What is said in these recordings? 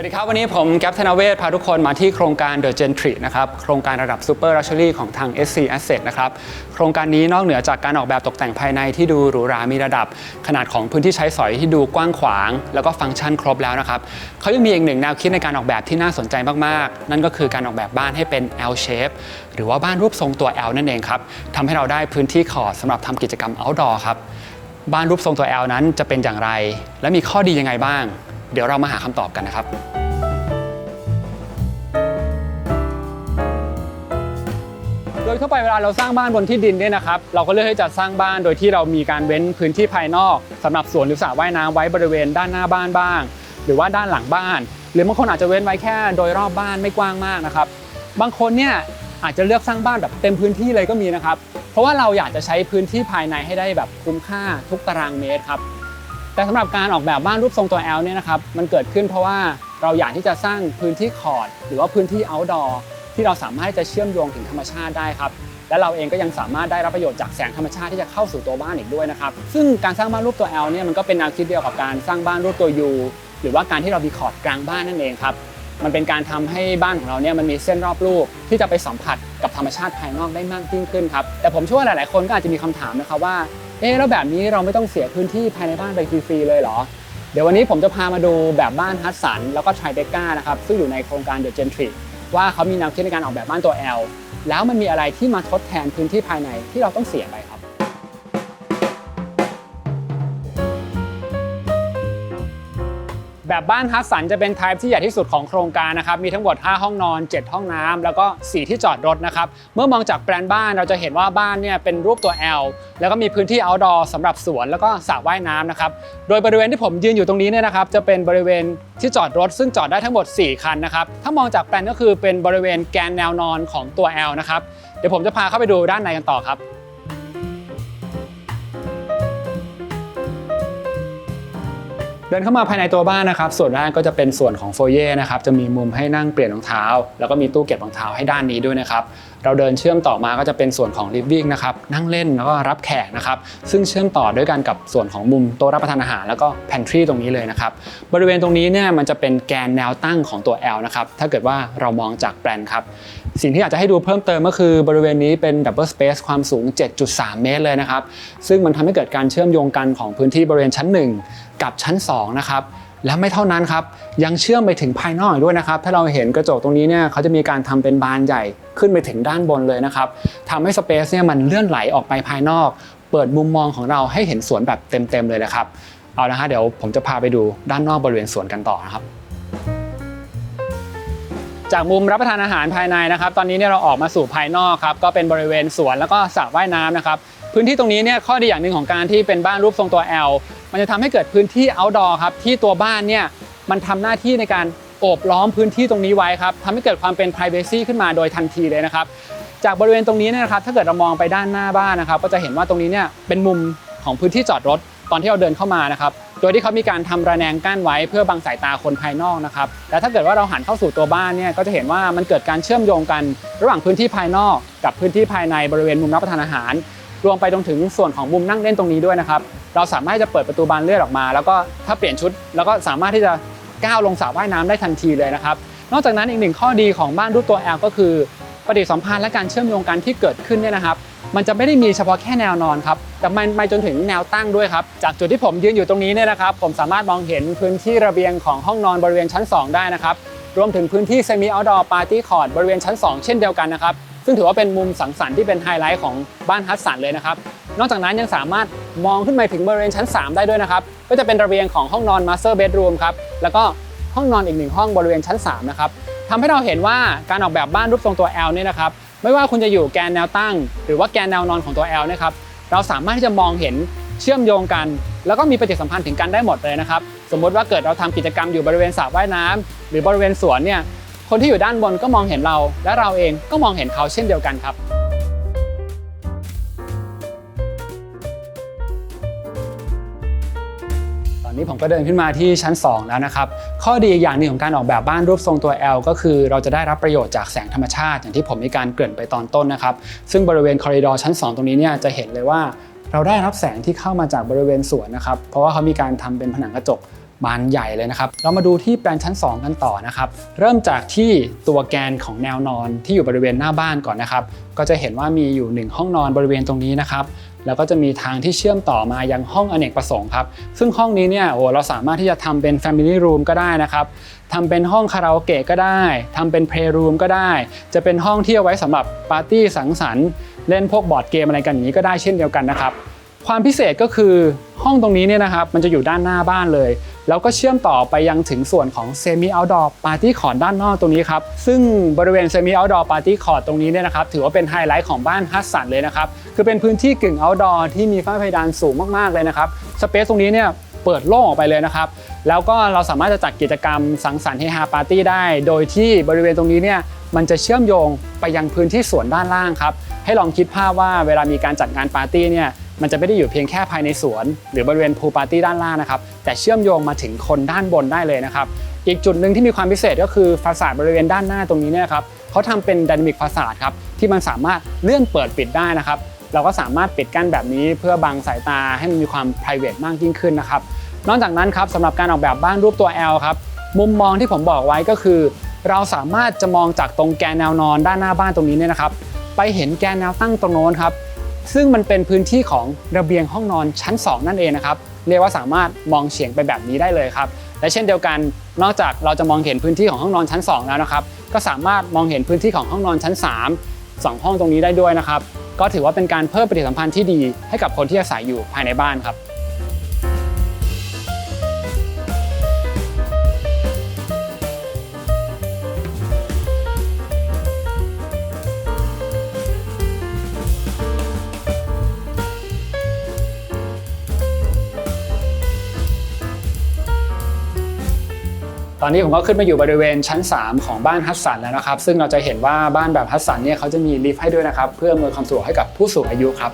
วัสดีครับ วันนี้ผมแก๊ปธนเวศพาทุกคนมาที่โครงการ The Gentry นะครับโครงการระดับ Super Luxury ของทาง SC Asset นะครับโครงการนี้นอกเหนือจากการออกแบบตกแต่งภายในที่ดูหรูหรามีระดับ ขนาดของพื้นที่ใช้สอยที่ดูกว้างขวาง แล้วก็ฟังก์ชันครบแล้วนะครับเขายังมีอีกหนึ่งแนวคิดในการออกแบบที่น่าสนใจมากๆ นั่นก็คือการออกแบบบ้านให้เป็น L shape หรือว่าบ้านรูปทรงตัว L นั่นเองครับทำให้เราได้พื้นที่คอดสำหรับทำกิจกรรม outdoor ครับบ้านรูปทรงตัว L นั้นจะเป็นอย่างไร และมีข้อดียังไงบ้าง เดี๋ยวเรามาหาคำตอบกันนะครับ โดยทั่วไปเวลาเราสร้างบ้านบนที่ดินเนี่ยนะครับ เราก็เลือกที่จะสร้างบ้านโดยที่เรามีการเว้นพื้นที่ภายนอกสำหรับสวนหรือสระว่ายน้ำไว้บริเวณด้านหน้าบ้านบ้าง หรือว่าด้านหลังบ้าน หรือบางคนอาจจะเว้นไว้แค่โดยรอบบ้านไม่กว้างมากนะครับ บางคนเนี่ยอาจจะเลือกสร้างบ้านแบบเต็มพื้นที่เลยก็มีนะครับ เพราะว่าเราอยากจะใช้พื้นที่ภายในให้ได้แบบคุ้มค่าทุกตารางเมตรครับ แต่สำหรับการออกแบบบ้านรูปทรงตัว L เนี่ยนะครับมันเกิดขึ้นเพราะว่าเราอยากที่จะสร้างพื้นที่คอร์ดหรือว่าพื้นที่ outdoor ที่เราสามารถที่จะเชื่อมโยงถึงธรรมชาติได้ครับและเราเองก็ยังสามารถได้รับประโยชน์จากแสงธรรมชาติที่จะเข้าสู่ตัวบ้านอีกด้วยนะครับซึ่งการสร้างบ้านรูปตัว L เนี่ยมันก็เป็นแนวคิดเดียวกับการสร้างบ้านรูปตัว U หรือว่าการที่เรามีคอร์ดกลางบ้านนั่นเองครับมันเป็นการทำให้บ้านของเราเนี่ยมันมีเส้นรอบรูปที่จะไปสัมผัสกับธรรมชาติภายนอกได้มากยิ่งขึ้นครับแต่ผมเชื่อว่าหลาย ๆ คนก็อาจจะมีคำถามนะครับว่า เอ๊ะแล้วแบบนี้เราไม่ต้องเสียพื้นที่ภายในบ้านไปฟรีๆเลยเหรอ เดี๋ยววันนี้ผมจะพามาดูแบบบ้านฮัตสันแล้วก็ไทรเดก้านะครับซึ่งอยู่ในโครงการเดอะเจนทรีว่าเขามีแนวคิดในการออกแบบบ้านตัว L แล้วมันมีอะไรที่มาทดแทนพื้นที่ภายในที่เราต้องเสียไปครับ แบบบ้านฮัสสันจะเป็นไทป์ที่ใหญ่ที่สุดของโครงการนะครับ มีทั้งหมด 5 ห้องนอน 7 ห้องน้ำแล้วก็ 4 ที่จอดรถนะครับ เมื่อมองจากแปลนบ้านเราจะเห็นว่าบ้านเนี่ยเป็นรูปตัว L แล้วก็มีพื้นที่ outdoor สำหรับสวนแล้วก็สระว่ายน้ำนะครับ โดยบริเวณที่ผมยืนอยู่ตรงนี้เนี่ยนะครับ จะเป็นบริเวณที่จอดรถ ซึ่งจอดได้ทั้งหมด 4 คันนะครับ ถ้ามองจากแปลนก็คือเป็นบริเวณแกนแนวนอนของตัว L นะครับ เดี๋ยวผมจะพาเข้าไปดูด้านในกันต่อครับ เดินเข้ามาภายในตัวบ้านนะครับ ส่วนแรกก็จะเป็นส่วนของโฟเย่นะครับจะมีมุมให้นั่งเปลี่ยนรองเท้า แล้วก็มีตู้เก็บรองเท้าให้ด้านนี้ด้วยนะครับเราเดินเชื่อมต่อมาก็จะเป็นส่วนของ living นะครับนั่งเล่นแล้วก็รับแขกนะครับซึ่งเชื่อมต่อด้วยกันกับส่วนของมุมโต๊ะรับประทานอาหารแล้วก็ pantry ตรงนี้เลยนะครับบริเวณตรงนี้เนี่ยมันจะเป็นแกนแนวตั้งของตัว L นะครับถ้าเกิดว่าเรามองจากแปลนครับสิ่งที่อยากจะให้ดูเพิ่มเติมก็คือบริเวณนี้เป็น double space ความสูง 7.3 เมตรเลยนะครับซึ่งมันทำให้เกิดการเชื่อมโยงกันของพื้นที่บริเวณชั้น 1 กับชั้น2นะครับและไม่เท่านั้นครับยังเชื่อมไปถึงภายนอกด้วยนะครับ ถ้าเราเห็นกระจกตรงนี้เนี่ยเขาจะมีการทำเป็นบานใหญ่ขึ้นไปถึงด้านบนเลยนะครับทำให้สเปซเนี่ยมันเลื่อนไหลออกไปภายนอก เปิดมุมมองของเราให้เห็นสวนแบบเต็มๆเลยนะครับเอาละฮะเดี๋ยวผมจะพาไปดูด้านนอกบริเวณสวนกันต่อนะครับจากมุมรับประทานอาหารภายในนะครับ ตอนนี้เนี่ยเราออกมาสู่ภายนอกครับก็เป็นบริเวณสวนแล้วก็สระว่ายน้ำนะครับพื้นที่ตรงนี้เนี่ยข้อดีอย่างหนึ่งของการที่เป็นบ้านรูปทรงตัว L มันจะทำให้เกิดพื้นที่ outdoor ครับที่ตัวบ้านเนี่ยมันทำหน้าที่ในการโอบล้อมพื้นที่ตรงนี้ไว้ครับทำให้เกิดความเป็น privacy ขึ้นมาโดยทันทีเลยนะครับ จากบริเวณตรงนี้นะครับ ถ้าเกิดเรามองไปด้านหน้าบ้านนะครับ ก็จะเห็นว่าตรงนี้เนี่ยเป็นมุมของพื้นที่จอดรถตอนที่เราเดินเข้ามานะครับ โดยที่เขามีการทำระแนงกั้นไว้เพื่อบังสายตาคนภายนอกนะครับ และถ้าเกิดว่าเราหันเข้าสู่ตัวบ้านเนี่ยก็จะเห็นว่ามันเกิดการเชื่อมโยงกัน ระหว่างพื้นที่ภายนอกกับพื้นที่ภายในบริเวณมุมรับประทานอาหาร รวมไปจนถึงส่วนของมุมนั่งเล่นตรงนี้ด้วยนะครับ เราสามารถจะเปิดประตูบานเลื่อนออกมา แล้วก็ถ้าเปลี่ยนชุด แล้วก็สามารถที่จะก้าวลงสระว่ายน้ำได้ทันทีเลยนะครับ นอกจากนั้นอีกหนึ่งข้อดีของบ้านรูปตัว L ก็คือปฏิสัมพันธ์และการเชื่อมโยงกันที่เกิดขึ้นเนี่ยนะครับ มันจะไม่ได้มีเฉพาะแค่แนวนอนครับ แต่มันไปจนถึงแนวตั้งด้วยครับ จากจุดที่ผมยืนอยู่ตรงนี้เนี่ยนะครับ ผมสามารถมองเห็นพื้นที่ระเบียงของห้องนอนบริเวณชั้น 2 ได้นะครับ รวมถึงพื้นที่เซมิเอาท์ดอร์ปาร์ตี้คอร์ดบริเวณชั้น 2 เช่นเดียวกันนะครับ ซึ่งถือว่าเป็นมุมสังสรรค์ที่เป็นไฮไลท์ของบ้านฮัตสันเลยนะครับ นอกจากนั้นยังสามารถมองขึ้นไปถึงบริเวณชั้น 3 ได้ด้วยนะครับ ก็จะเป็นระเบียงของห้องนอนมาสเตอร์เบดรูมครับ แล้วก็ห้องนอนอีกหนึ่งห้องบริเวณชั้น 3 นะครับทำให้เราเห็นว่าการออกแบบบ้านรูปทรงตัว L เนี่ยนะครับ ไม่ว่าคุณจะอยู่แกนแนวตั้ง หรือว่าแกนแนวนอนของตัว L นะครับ เราสามารถที่จะมองเห็นเชื่อมโยงกัน แล้วก็มีปฏิสัมพันธ์ถึงกันได้หมดเลยนะครับ สมมติว่าเกิดเราทำกิจกรรมอยู่บริเวณสระว่ายน้ำหรือบริเวณสวนเนี่ย คนที่อยู่ด้านบนก็มองเห็นเรา และเราเองก็มองเห็นเขาเช่นเดียวกันครับ ตอนนี้ผมก็เดินขึ้นมาที่ชั้น 2 แล้วนะครับ ข้อดีอีกอย่างหนึ่งของการออกแบบบ้านรูปทรงตัว L ก็คือเราจะได้รับประโยชน์จากแสงธรรมชาติ อย่างที่ผมมีการเกริ่นไปตอนต้นนะครับ ซึ่งบริเวณคอริดอร์ชั้น 2 ตรงนี้เนี่ยจะเห็นเลยว่าเราได้รับแสงที่เข้ามาจากบริเวณสวนนะครับ เพราะว่าเขามีการทำเป็นผนังกระจก บานใหญ่เลยนะครับ เรามาดูที่แปลนชั้น 2 กันต่อนะครับ เริ่มจากที่ตัวแกนของแนวนอนที่อยู่บริเวณหน้าบ้านก่อนนะครับ ก็จะเห็นว่ามีอยู่ 1 ห้องนอนบริเวณตรงนี้นะครับ แล้วก็จะมีทางที่เชื่อมต่อมายังห้องอเนกประสงค์ครับ ซึ่งห้องนี้เนี่ยโอ้เราสามารถที่จะทำเป็น Family Room ก็ได้นะครับทำเป็นห้องคาราโอเกะก็ได้ทำเป็น Playroom ก็ได้ จะเป็นห้องที่เอาไว้สำหรับปาร์ตี้สังสรรค์เล่นพวกบอร์ดเกมอะไรกันอย่างนี้ก็ได้เช่นเดียวกันนะครับ ความพิเศษก็คือห้องตรงนี้เนี่ยนะครับมันจะอยู่ด้านหน้าบ้านเลย แล้วก็เชื่อมต่อไปยังถึงส่วนของ Semi Outdoor Party Court ด้านนอกตรงนี้ครับ ซึ่งบริเวณ Semi Outdoor Party Court ตรงนี้เนี่ยนะครับถือว่าเป็นไฮไลท์ของบ้านฮัสสันเลยนะครับ คือเป็นพื้นที่กึ่ง outdoor ที่มีฝ้าเพดานสูงมากๆเลยนะครับสเปซตรงนี้เนี่ยเปิดโล่งออกไปเลยนะครับ แล้วก็เราสามารถจะจัดกิจกรรมสังสรรค์เฮฮาปาร์ตี้ได้ โดยที่บริเวณตรงนี้เนี่ยมันจะเชื่อมโยงไปยังพื้นที่สวนด้านล่างครับให้ลองคิดภาพว่าเวลามีการจัดงานปาร์ตี้เนี่ย มันจะไม่ได้อยู่เพียงแค่ภายในสวน หรือบริเวณพูลปาร์ตี้ด้านล่างนะครับแต่เชื่อมโยงมาถึงคนด้านบนได้เลยนะครับอีกจุดหนึ่งที่มีความพิเศษก็คือฟาสาดบริเวณด้านหน้าตรงนี้เนี่ยครับเขาทำเป็นดินามิกฟาสาดครับที่มันสามารถเลื่อนเปิดปิดได้นะครับเราก็สามารถปิดกั้นแบบนี้เพื่อบังสายตาให้มันมีความ p r i v a t มากยิ่งขึ้นนะครับนอกจากนั้นครับสำหรับการออกแบบบ้านรูปตัว L ครับมุมมองที่ผมบอกไว้ก็คือ เราสามารถจะมองจากตรงแกนแนวนอนด้านหน้าบ้านตรงนี้เนี่ยนะครับไปเห็นแกนแนวตั้งตรงโน้นครับ ซึ่งมันเป็นพื้นที่ของระเบียงห้องนอนชั้น 2 นั่นเองนะครับเรียกว่าสามารถมองเฉียงไปแบบนี้ได้เลยครับและเช่นเดียวกันนอกจากเราจะมองเห็นพื้นที่ของห้องนอนชั้น 2 แล้วนะครับก็สามารถมองเห็นพื้นที่ของห้องนอนชั้น 3 2 ห้องตรงนี้ได้ด้วยนะครับก็ถือว่าเป็นการเพิ่มปฏิสัมพันธ์ที่ดีให้กับคนที่อาศัยอยู่ภายในบ้านครับ ตอนนี้ผมก็ขึ้นมาอยู่บริเวณชั้น 3 ของบ้านฮัสสันแล้วนะครับ ซึ่งเราจะเห็นว่าบ้านแบบฮัสสันเนี่ยเขาจะมีลิฟต์ให้ด้วยนะครับเพื่ออำนวยความสะดวกให้กับผู้สูงอายุครับ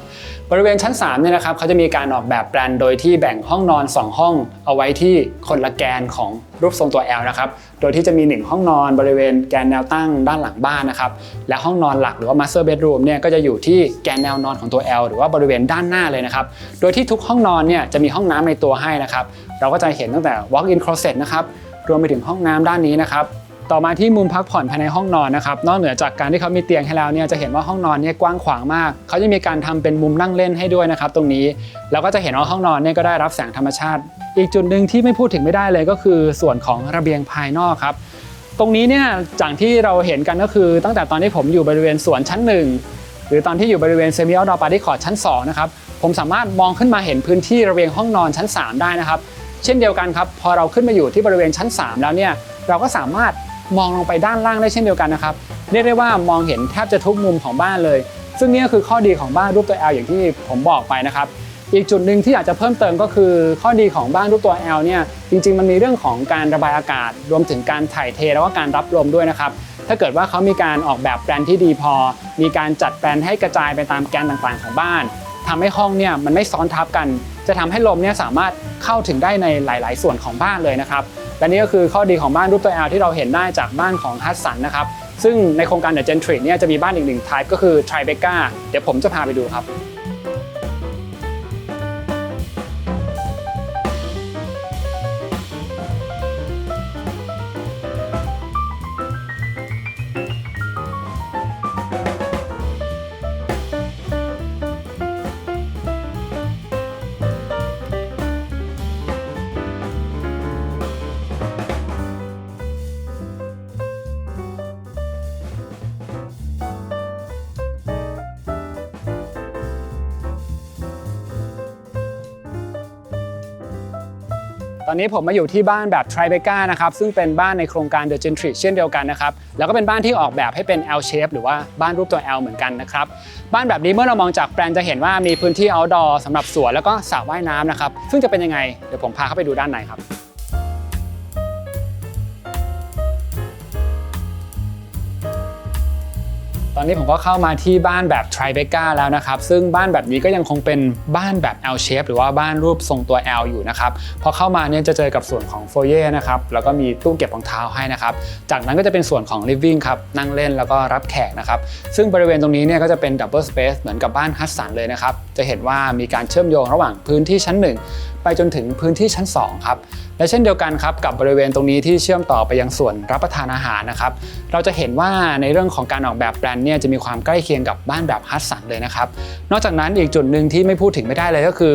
บริเวณชั้น3เนี่ยนะครับเขาจะมีการออกแบบแปลนโดยที่แบ่งห้องนอน 2 ห้อง เอาไว้ที่คนละแกนของรูปทรงตัว L นะครับโดยที่จะมี 1 ห้องนอนบริเวณแกนแนวตั้งด้านหลังบ้านนะครับและห้องนอนหลักหรือว่า master bedroom เนี่ยก็จะอยู่ที่แกนแนวนอนของตัว L หรือว่าบริเวณด้านหน้าเลยนะครับโดยที่ทุกห้องนอนเนี่ยจะมีห้องน้ำในตัวให้นะครับเราก็จะเห็นตั้งแต่ walk in closet นะครับ รวมไปถึงห้องน้ำด้านนี้นะครับต่อมาที่มุมพักผ่อนภายในห้องนอนนะครับนอกเหนือจากการที่เขามีเตียงให้แล้วเนี่ยจะเห็นว่าห้องนอนเนี่ยกว้างขวางมาก เขาจะมีการทำเป็นมุมนั่งเล่นให้ด้วยนะครับตรงนี้แล้วก็จะเห็นว่าห้องนอนเนี่ยก็ได้รับแสงธรรมชาติ อีกจุดหนึ่งที่ไม่พูดถึงไม่ได้เลยก็คือส่วนของระเบียงภายนอกครับตรงนี้เนี่ยจากที่เราเห็นกันก็คือ ตั้งแต่ตอนที่ผมอยู่บริเวณสวนชั้นหนึ่งหรือตอนที่อยู่บริเวณเซมิออดอปาร์ตี้คอร์ชั้นสองนะครับผมสามารถมองขึ้นมาเห็นพื้นที่ระเบียงห้องนอนชั้น 3 ได้นะครับ เช่นเดียวกันครับพอเราขึ้นมาอยู่ที่บริเวณชั้น 3 แล้วเนี่ยเราก็สามารถมองลงไปด้านล่างได้เช่นเดียวกันนะครับเรียกได้ว่ามองเห็นแทบจะทุกมุมของบ้านเลย ซึ่งนี่ก็คือข้อดีของบ้านรูปตัว L อย่างที่ผมบอกไปนะครับอีกจุดหนึ่งที่อยากจะเพิ่มเติมก็คือ ข้อดีของบ้านรูปตัว L เนี่ยจริง ๆ มันมีเรื่องของการระบายอากาศ รวมถึงการถ่ายเทแล้วก็การรับลมด้วยนะครับถ้าเกิดว่าเขามีการออกแบบแปลนที่ดีพอ มีการจัดแปลนให้กระจายไปตามแกนต่างๆของบ้าน ทำให้ห้องเนี่ยมันไม่ซ้อนทับกัน จะทำให้ลมเนี่ยสามารถเข้าถึงได้ในหลาย ๆ ส่วนของบ้านเลยนะครับและนี่ก็คือข้อดีของบ้านรูปตัว L ที่เราเห็นได้จากบ้านของฮัสสันนะครับซึ่งในโครงการเดอะเจนทรีเนี่ยจะมีบ้านอีกหนึ่งทายก็คือทริเบกาเดี๋ยวผมจะพาไปดูครับ อนนี้ผมมาอยู่ที่บ้านแบบ Tribeca นะครับซึ่งเป็นบ้านในโครงการ The Gentry เช่นเดียวกันนะครับแล้วก็เป็นบ้านที่ออกแบบให้เป็น L shape หรือว่าบ้านรูปตัว L เหมือนกันนะครับบ้านแบบนี้เมื่อเรามองจากแปลนจะเห็นว่ามีพื้นที่ outdoor สำหรับสวนแล้วก็สระว่ายน้ำนะครับซึ่งจะเป็นยังไงเดี๋ยวผมพาเข้าไปดูด้านในครับ ตอนนี้ผมก็เข้ามาที่บ้านแบบ Tribeca แล้วนะครับ ซึ่งบ้านแบบนี้ก็ยังคงเป็นบ้านแบบ L shape หรือว่าบ้านรูปทรงตัว L อยู่นะครับ พอเข้ามาเนี่ยจะเจอกับส่วนของโฟเย่นะครับ แล้วก็มีตู้เก็บรองเท้าให้นะครับ จากนั้นก็จะเป็นส่วนของ living ครับ นั่งเล่นแล้วก็รับแขกนะครับ ซึ่งบริเวณตรงนี้เนี่ยก็จะเป็น double space เหมือนกับบ้านฮัสสันเลยนะครับ จะเห็นว่ามีการเชื่อมโยงระหว่างพื้นที่ชั้น 1 ไปจนถึงพื้นที่ชั้น 2 ครับ และเช่นเดียวกันครับกับบริเวณตรงนี้ที่เชื่อมต่อไปยังส่วนรับประทานอาหารนะครับ เราจะเห็นว่าในเรื่องของการออกแบบแปลนเนี่ยจะมีความใกล้เคียงกับบ้านแบบฮัสสันเลยนะครับ นอกจากนั้นอีกจุดหนึ่งที่ไม่พูดถึงไม่ได้เลยก็คือ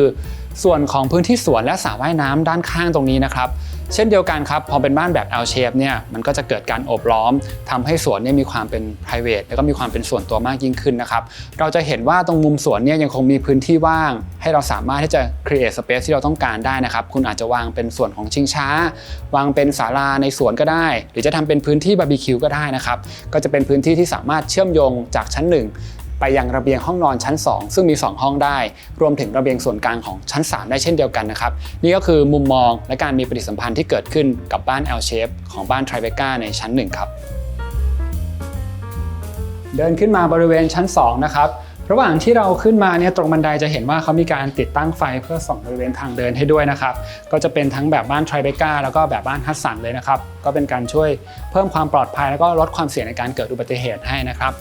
ส่วนของพื้นที่สวนและสระว่ายน้ำด้านข้างตรงนี้นะครับ เช่นเดียวกันครับพอเป็นบ้านแบบ L shape เนี่ยมันก็จะเกิดการโอบล้อมทำให้สวนเนี่ยมีความเป็น private แล้วก็มีความเป็นส่วนตัวมากยิ่งขึ้นนะครับ เราจะเห็นว่าตรงมุมสวนเนี่ยยังคงมีพื้นที่ว่าง ให้เราสามารถที่จะ create space ที่เราต้องการได้นะครับ คุณอาจจะวางเป็นส่วนของชิงช้า วางเป็นศาลาในสวนก็ได้ หรือจะทำเป็นพื้นที่บาร์บีคิวก็ได้นะครับก็จะเป็นพื้นที่ที่สามารถเชื่อมโยงจากชั้น 1 ไปยังระเบียงห้องนอนชั้น 2 ซึ่งมี 2 ห้องได้ รวมถึงระเบียงส่วนกลางของชั้น 3 ได้เช่นเดียวกันนะครับ นี่ก็คือมุมมองและการมีปฏิสัมพันธ์ที่เกิดขึ้นกับบ้าน L shape ของบ้าน Tribeca ในชั้น 1 ครับ เดินขึ้นมาบริเวณชั้น 2 นะครับระหว่างที่เราขึ้นมาเนี่ยตรงบันไดจะเห็นว่าเขามีการติดตั้งไฟเพื่อส่องบริเวณทางเดินให้ด้วยนะครับ ก็จะเป็นทั้งแบบบ้าน Tribeca แล้วก็แบบบ้านฮัตสันเลยนะครับ ก็เป็นการช่วยเพิ่มความปลอดภัยแล้วก็ลดความเสี่ยงในการเกิดอุบัติเหตุให้นะครับ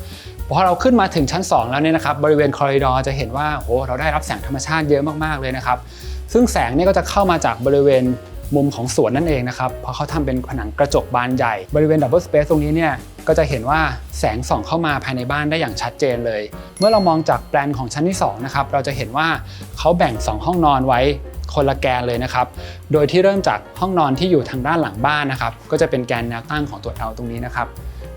พอเราขึ้นมาถึงชั้น 2 แล้วเนี่ยนะครับบริเวณคอริดอร์จะเห็นว่าโอ้เราได้รับแสงธรรมชาติเยอะมากๆเลยนะครับ ซึ่งแสงเนี่ยก็จะเข้ามาจากบริเวณมุมของสวนนั่นเองนะครับเพราะเขาทำเป็นผนังกระจกบานใหญ่ บริเวณดับเบิลสเปซตรงนี้เนี่ยก็จะเห็นว่าแสงส่องเข้ามาภายในบ้านได้อย่างชัดเจนเลย เมื่อเรามองจากแปลนของชั้นที่2นะครับเราจะเห็นว่าเขาแบ่ง 2 ห้องนอนไว้คนละแกนเลยนะครับ โดยที่เริ่มจากห้องนอนที่อยู่ทางด้านหลังบ้านนะครับ ก็จะเป็นแกนแนวตั้งของตัว L ตรงนี้นะครับ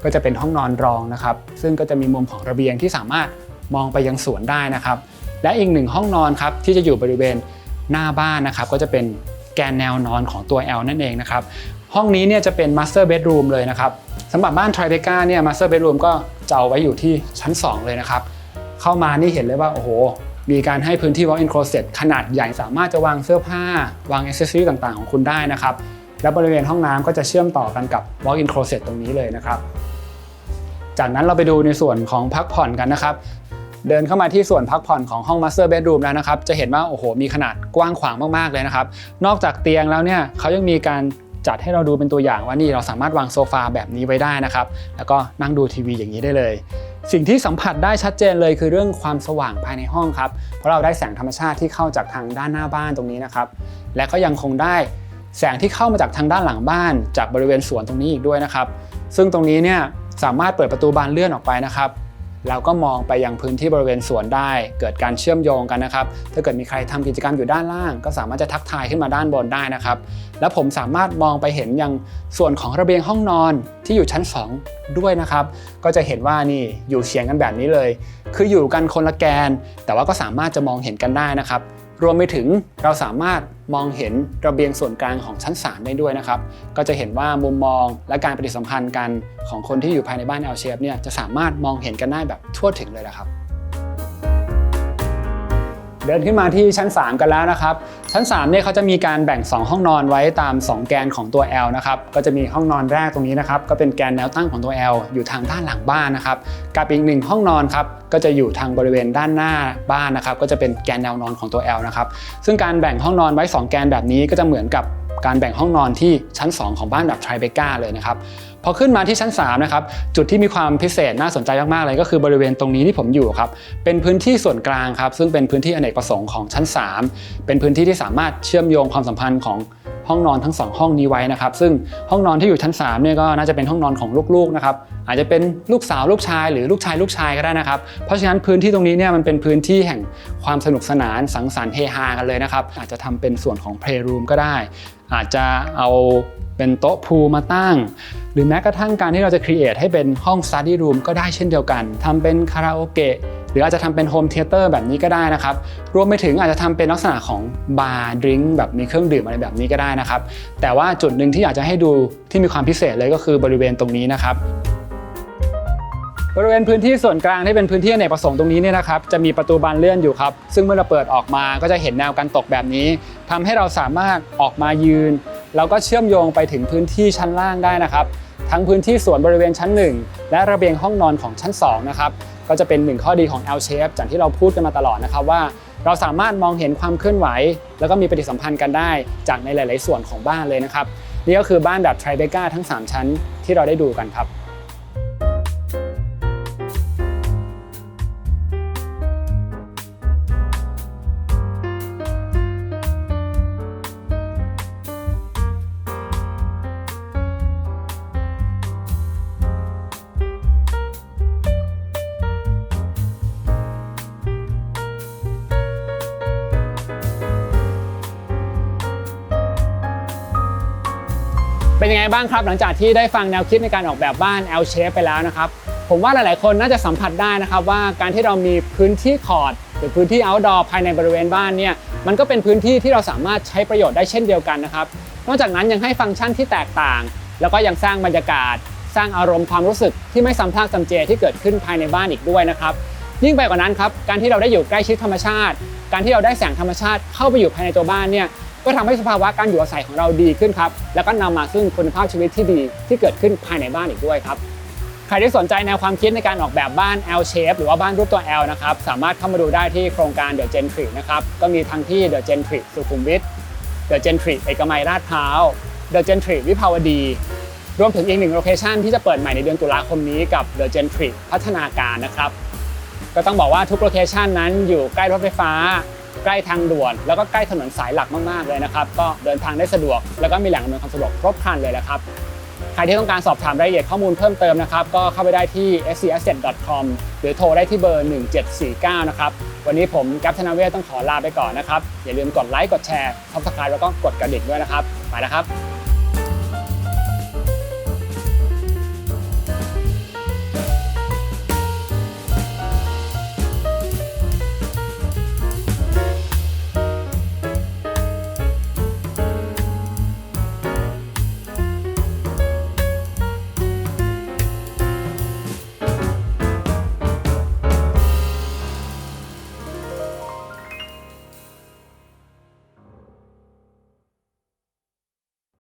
ก็จะเป็นห้องนอนรองนะครับ ซึ่งก็จะมีมุมของระเบียงที่สามารถมองไปยังสวนได้นะครับ และอีกหนึ่งห้องนอนครับที่จะอยู่บริเวณหน้าบ้านนะครับ ก็จะเป็นแกนแนวนอนของตัว L นั่นเองนะครับ ห้องนี้เนี่ยจะเป็น Master Bedroom เลยนะครับสำหรับบ้าน Tribeca เนี่ย Master Bedroom ก็จะเอาไว้อยู่ที่ชั้น 2 เลยนะครับ เข้ามานี่เห็นเลยว่าโอ้โหมีการให้พื้นที่ walk-in closet ขนาดใหญ่สามารถจะวางเสื้อผ้า วาง accessory ต่างๆ ของคุณได้นะครับ และบริเวณห้องน้ำก็จะเชื่อมต่อกันกับ walk-in closet ตรงนี้เลยนะครับ จากนั้นเราไปดูในส่วนของพักผ่อนกันนะครับ เดินเข้ามาที่ส่วนพักผ่อนของห้อง Master Bedroom แล้วนะครับ จะเห็นว่าโอ้โหมีขนาดกว้างขวางมากๆเลยนะครับ นอกจากเตียงแล้วเนี่ยเขายังมีการจัดให้เราดูเป็นตัวอย่างว่านี่เราสามารถวางโซฟาแบบนี้ไว้ได้นะครับ แล้วก็นั่งดูทีวีอย่างนี้ได้เลย สิ่งที่สัมผัสได้ชัดเจนเลยคือเรื่องความสว่างภายในห้องครับ เพราะเราได้แสงธรรมชาติที่เข้าจากทางด้านหน้าบ้านตรงนี้นะครับ และก็ยังคงได้แสงที่เข้ามาจากทางด้านหลังบ้าน จากบริเวณสวนตรงนี้อีกด้วยนะครับ ซึ่งตรงนี้เนี่ย สามารถเปิดประตูบานเลื่อนออกไปนะครับเราก็มองไปยังพื้นที่บริเวณสวนได้ เกิดการเชื่อมโยงกันนะครับ ถ้าเกิดมีใครทำกิจกรรมอยู่ด้านล่าง ก็สามารถจะทักทายขึ้นมาด้านบนได้นะครับ แล้วผมสามารถมองไปเห็นยังส่วนของระเบียงห้องนอนที่อยู่ชั้น 2 ด้วยนะครับ ก็จะเห็นว่านี่อยู่เฉียงกันแบบนี้เลย คืออยู่กันคนละแกน แต่ว่าก็สามารถจะมองเห็นกันได้นะครับ รวมไปถึงเราสามารถมองเห็นระเบียงส่วนกลางของชั้น 3 ได้ด้วยนะครับ ก็จะเห็นว่ามุมมองและการปฏิสัมพันธ์กันของคนที่อยู่ภายในบ้าน L shape เนี่ยจะสามารถมองเห็นกันได้แบบทั่วถึงเลยนะครับ เดินขึ้นมาที่ชั้น 3 กันแล้วนะครับ ชั้น3เนี่ยเขาจะมีการแบ่ง 2 ห้องนอนไว้ตาม 2 แกนของตัว L นะครับก็จะมีห้องนอนแรกตรงนี้นะครับก็เป็นแกนแนวตั้งของตัว L อยู่ทางด้านหลังบ้านนะครับกับอีกหนึ่งห้องนอนครับก็จะอยู่ทางบริเวณด้านหน้าบ้านนะครับก็จะเป็นแกนแนวนอนของตัว L นะครับซึ่งการแบ่งห้องนอนไว้ 2 แกนแบบนี้ก็จะเหมือนกับการแบ่งห้องนอนที่ชั้น 2 ของบ้านแบบ Tribeca เลยนะครับ พอขึ้นมาที่ชั้น3นะครับจุดที่มีความพิเศษน่าสนใจมากๆเลยก็คือบริเวณตรงนี้ที่ผมอยู่ครับเป็นพื้นที่ส่วนกลางครับซึ่งเป็นพื้นที่อเนกประสงค์ของชั้น 3 เป็นพื้นที่ที่สามารถเชื่อมโยงความสัมพันธ์ของห้องนอนทั้ง 2 ห้องนี้ไว้นะครับซึ่งห้องนอนที่อยู่ชั้น3เนี่ยก็น่าจะเป็นห้องนอนของลูกๆนะครับอาจจะเป็นลูกสาวลูกชายหรือลูกชายลูกชายก็ได้นะครับ เพราะฉะนั้นพื้นที่ตรงนี้เนี่ยมันเป็นพื้นที่แห่งความสนุกสนานสังสรรค์เฮฮากันเลยนะครับอาจจะทำเป็นส่วนของ playroom ก็ได้ อาจจะเอา เป็นโต๊ะพูมาตั้ง หรือแม้กระทั่งการที่เราจะ create ให้เป็นห้อง study room ก็ได้เช่นเดียวกันทำเป็นคาราโอเกะหรืออาจจะทำเป็นโฮมเทเตอร์แบบนี้ก็ได้นะครับ รวมไปถึงอาจจะทำเป็นลักษณะของบาร์ดริงก์แบบมีเครื่องดื่มอะไรแบบนี้ก็ได้นะครับ แต่ว่าจุดหนึ่งที่อยากจะให้ดูที่มีความพิเศษเลยก็คือบริเวณตรงนี้นะครับบริเวณพื้นที่ส่วนกลางที่เป็นพื้นที่อเนกประสงค์ตรงนี้เนี่ยนะครับจะมีประตูบานเลื่อนอยู่ครับ ซึ่งเมื่อเราเปิดออกมาก็จะเห็นแนวกันตกแบบนี้ทำให้เราสามารถออกมายืน แล้วก็เชื่อมโยงไปถึงพื้นที่ชั้นล่างได้นะครับ ทั้งพื้นที่สวนบริเวณชั้น 1 และระเบียงห้องนอนของชั้น2นะครับก็จะเป็นหนึ่งข้อดีของ L shape จากที่เราพูดกันมาตลอดนะครับว่า เราสามารถมองเห็นความเคลื่อนไหว แล้วก็มีปฏิสัมพันธ์กันได้จากในหลาย ๆ ส่วนของบ้านเลยนะครับนี่ก็คือบ้านแบบ Tribeca ทั้ง 3 ชั้นที่เราได้ดูกันครับ ยังไงบ้างครับ หลังจากที่ได้ฟังแนวคิดในการออกแบบบ้าน L shape ไปแล้วนะครับ ผมว่าหลายๆ คนน่าจะสัมผัสได้นะครับว่าการที่เรามีพื้นที่คอร์ดหรือพื้นที่ outdoor ภายในบริเวณบ้านเนี่ยมันก็เป็นพื้นที่ที่เราสามารถใช้ประโยชน์ได้เช่นเดียวกันนะครับ นอกจากนั้นยังให้ฟังก์ชันที่แตกต่าง แล้วก็ยังสร้างบรรยากาศ สร้างอารมณ์ความรู้สึกที่ไม่ซ้ำซากจำเจที่เกิดขึ้นภายในบ้านอีกด้วยนะครับยิ่งไปกว่านั้นครับการที่เราได้อยู่ใกล้ชิดธรรมชาติ การที่เราได้แสงธรรมชาติเข้าไปอยู่ภายในตัวบ้านเนี่ย ก็ทำให้สภาวะการอยู่อาศัยของเราดีขึ้นครับ แล้วก็นำมาซึ่งคุณภาพชีวิตที่ดีที่เกิดขึ้นภายในบ้านอีกด้วยครับ ใครที่สนใจแนวความคิดในการออกแบบบ้าน L shape หรือว่าบ้านรูปตัว L นะครับ สามารถเข้ามาดูได้ที่โครงการ The Gentry นะครับ ก็มีทั้งที่ The Gentry สุขุมวิท The Gentry เอกมัยลาดพร้าว The Gentry วิภาวดี รวมถึงอีกหนึ่งโลเคชันที่จะเปิดใหม่ในเดือนตุลาคมนี้กับ The Gentry พัฒนาการนะครับ ก็ต้องบอกว่าทุกโลเคชันนั้นอยู่ใกล้รถไฟฟ้า ใกล้ทางด่วน แล้วก็ใกล้ถนนสายหลักมากๆเลยนะครับ ก็เดินทางได้สะดวก แล้วก็มีแหล่งอำนวยความสะดวกครบครันเลยแหละครับใครที่ต้องการสอบถามรายละเอียดข้อมูลเพิ่มเติมนะครับ ก็เข้าไปได้ที่ scasset.com หรือโทรได้ที่เบอร์ 1749 นะครับ วันนี้ผมแก๊ปธนาเวศต้องขอลาไปก่อนนะครับ อย่าลืมกดไลค์กดแชร์ซับสไครต์แล้วก็กดกระดิ่งด้วยนะครับ ไปแล้วครับ